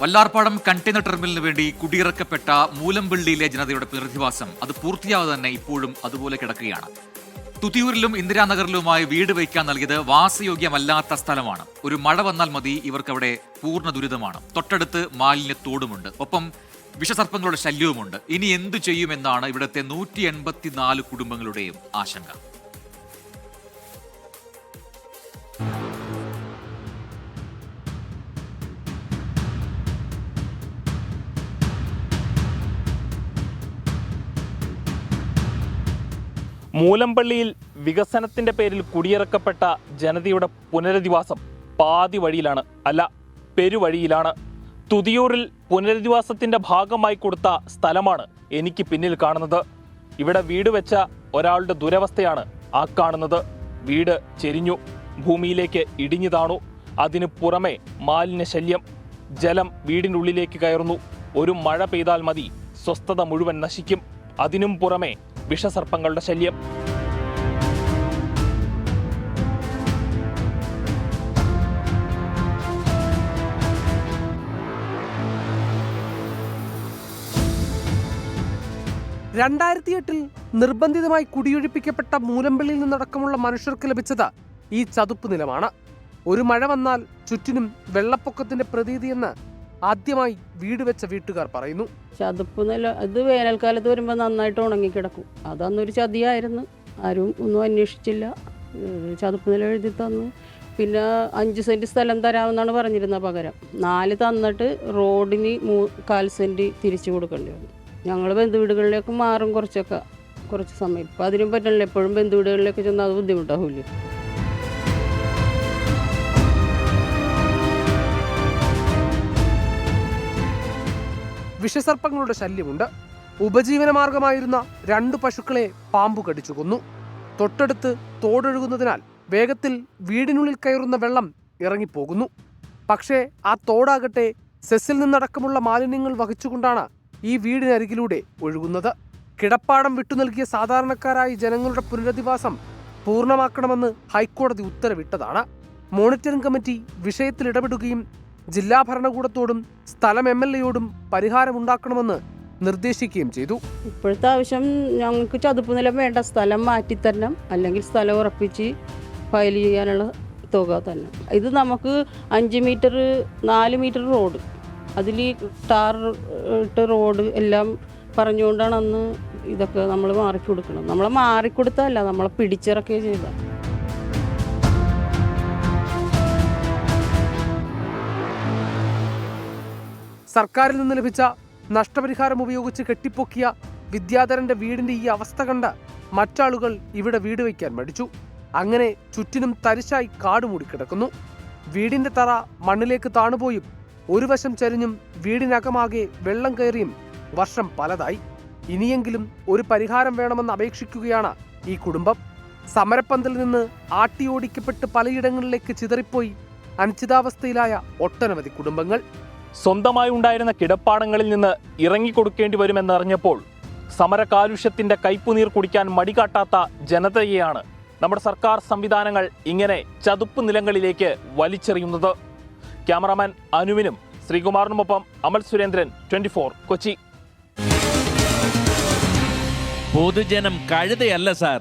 Vallarpadam container ടെർമിനലിന് വേണ്ടി കുടിയിറക്കപ്പെട്ട മൂലമ്പള്ളിയിലെ ജനതയുടെ പുനരധിവാസം അത് പൂർത്തിയാവാതെ തന്നെ ഇപ്പോഴും അതുപോലെ കിടക്കുകയാണ്. തുതിയൂരിലും ഇന്ദിരാനഗറിലുമായി വീട് വയ്ക്കാൻ നൽകിയത് വാസയോഗ്യമല്ലാത്ത സ്ഥലമാണ്. ഒരു മഴ വന്നാൽ മതി ഇവർക്കവിടെ പൂർണ ദുരിതമാണ്. തൊട്ടടുത്ത് മാലിന്യ തോടുമുണ്ട്. ഒപ്പം വിഷസർപ്പങ്ങളുടെ ശല്യവുമുണ്ട്. ഇനി എന്തു ചെയ്യുമെന്നാണ് ഇവിടുത്തെ നൂറ്റി എൺപത്തിനാല് കുടുംബങ്ങളുടെയും ആശങ്ക. മൂലമ്പള്ളിയിൽ വികസനത്തിന്റെ പേരിൽ കുടിയിറക്കപ്പെട്ട ജനതയുടെ പുനരധിവാസം പാതി വഴിയിലാണ്. അല്ല പെരുവഴിയിലാണ്. തുതിയൂരിൽ പുനരധിവാസത്തിന്റെ ഭാഗമായി കൊടുത്ത സ്ഥലമാണ് എനിക്ക് പിന്നിൽ കാണുന്നത്. ഇവിടെ വീട് വെച്ച ഒരാളുടെ ദുരവസ്ഥയാണ് ആ കാണുന്നത്. വീട് ചെരിഞ്ഞു ഭൂമിയിലേക്ക് ഇടിഞ്ഞു താണു. അതിന് പുറമെ മാലിന്യ ശല്യം. ജലം വീടിനുള്ളിലേക്ക് കയറുന്നു. ഒരു മഴ പെയ്താൽ മതി. സ്വസ്ഥത മുഴുവൻ നശിക്കും. അതിനും പുറമെ വിഷസർപ്പങ്ങളുടെ ശല്യം. രണ്ടായിരത്തി എട്ടിൽ നിർബന്ധിതമായി കുടിയൊഴിപ്പിക്കപ്പെട്ട മൂലമ്പള്ളിയിൽ നിന്നടക്കമുള്ള മനുഷ്യർക്ക് ലഭിച്ചത് ഈ ചതുപ്പ് നിലമാണ്. ഒരു മഴ വന്നാൽ ചുറ്റിനും വെള്ളപ്പൊക്കത്തിന്റെ പ്രതീതിയെന്ന് ആദ്യമായി വീട് വെച്ച വീട്ടുകാർ പറയുന്നു. ചതുപ്പ് നില ഇത് വേനൽക്കാലത്ത് വരുമ്പോൾ നന്നായിട്ട് ഉണങ്ങിക്കിടക്കും. അതന്നൊരു ചതിയായിരുന്നു. ആരും ഒന്നും അന്വേഷിച്ചില്ല. ചതുപ്പ് നില എഴുതി തന്നു. പിന്നെ അഞ്ച് സെന്റ് സ്ഥലം തരാമെന്നാണ് പറഞ്ഞിരുന്നത് പകരം. നാല് തന്നിട്ട് റോഡിന് മൂ കാൽ സെന്റ് തിരിച്ചു കൊടുക്കേണ്ടി വന്നു. ഞങ്ങൾ ബന്ധുവീടുകളിലേക്ക് മാറും കുറച്ചൊക്കെ കുറച്ച് സമയം. ഇപ്പം അതിനും പറ്റില്ല എപ്പോഴും ബന്ധുവീടുകളിലേക്ക് ചെന്നാൽ അത് ബുദ്ധിമുട്ടാവില്ലേ? വിഷസർപ്പങ്ങളുടെ ശല്യമുണ്ട്. ഉപജീവനമാർഗമായിരുന്ന രണ്ട് പശുക്കളെ പാമ്പു കടിച്ചു കൊന്നു. തൊട്ടടുത്ത് തോടൊഴുകുന്നതിനാൽ വേഗത്തിൽ വീടിനുള്ളിൽ കയറുന്ന വെള്ളം ഇറങ്ങിപ്പോകുന്നു. പക്ഷേ ആ തോടാകട്ടെ സെസ്സിൽ നിന്നടക്കമുള്ള മാലിന്യങ്ങൾ വഹിച്ചുകൊണ്ടാണ് ഈ വീടിനരികിലൂടെ ഒഴുകുന്നത്. കിടപ്പാടം വിട്ടു നൽകിയ സാധാരണക്കാരായ ജനങ്ങളുടെ പുനരധിവാസം പൂർണമാക്കണമെന്ന് ഹൈക്കോടതി ഉത്തരവിട്ടതാണ്. മോണിറ്ററിംഗ് കമ്മിറ്റി വിഷയത്തിൽ ഇടപെടുകയും ജില്ലാ ഭരണകൂടത്തോടും സ്ഥലം എം എൽ എയോടും പരിഹാരമുണ്ടാക്കണമെന്ന് നിർദ്ദേശിക്കുകയും ചെയ്തു. ഇപ്പോഴത്തെ ആവശ്യം ഞങ്ങൾക്ക് ചതുപ്പ് നിലം വേണ്ട. സ്ഥലം മാറ്റിത്തരണം അല്ലെങ്കിൽ സ്ഥലം ഉറപ്പിച്ച് ഫയൽ ചെയ്യാനുള്ള തുക തന്നെ ഇത് നമുക്ക് അഞ്ച് മീറ്റർ നാല് മീറ്റർ റോഡ് അതിൽ ടാർ ഇട്ട് റോഡ് എല്ലാം പറഞ്ഞുകൊണ്ടാണ് അന്ന് ഇതൊക്കെ നമ്മൾ മാറിക്കൊടുക്കണം നമ്മളെ മാറിക്കൊടുത്തല്ല നമ്മളെ പിടിച്ചിറക്കുകയും ചെയ്ത സർക്കാരിൽ നിന്ന് ലഭിച്ച നഷ്ടപരിഹാരം ഉപയോഗിച്ച് കെട്ടിപ്പൊക്കിയ വിദ്യാധരന്റെ വീടിന്റെ ഈ അവസ്ഥ കണ്ട് മറ്റാളുകൾ ഇവിടെ വീട് വയ്ക്കാൻ മടിച്ചു. അങ്ങനെ ചുറ്റിനും തരിശായി കാട് മൂടിക്കിടക്കുന്നു വീടിന്റെ തറ മണ്ണിലേക്ക് താണുപോയും ഒരു വശം ചരിഞ്ഞും വീടിനകമാകെ വെള്ളം കയറിയും വർഷം പലതായി. ഇനിയെങ്കിലും ഒരു പരിഹാരം വേണമെന്ന് അപേക്ഷിക്കുകയാണ് ഈ കുടുംബം. സമരപ്പന്തിൽ നിന്ന് ആട്ടിയോടിക്കപ്പെട്ട് പലയിടങ്ങളിലേക്ക് ചിതറിപ്പോയി അനിശ്ചിതാവസ്ഥയിലായ ഒട്ടനവധി കുടുംബങ്ങൾ. സ്വന്തമായി ഉണ്ടായിരുന്ന കിടപ്പാടങ്ങളിൽ നിന്ന് ഇറങ്ങിക്കൊടുക്കേണ്ടി വരുമെന്നറിഞ്ഞപ്പോൾ സമരകാലുഷ്യത്തിന്റെ കയ്പുനീർ കുടിക്കാൻ മടികാട്ടാത്ത ജനതയെയാണ് നമ്മുടെ സർക്കാർ സംവിധാനങ്ങൾ ഇങ്ങനെ ചതുപ്പ് നിലങ്ങളിലേക്ക് വലിച്ചെറിയുന്നത്. ക്യാമറാമാൻ അനുവിനും ശ്രീകുമാറിനുമൊപ്പം അമൽ സുരേന്ദ്രൻ ട്വന്റി കൊച്ചി. പൊതുജനം കഴുതയല്ല സാർ.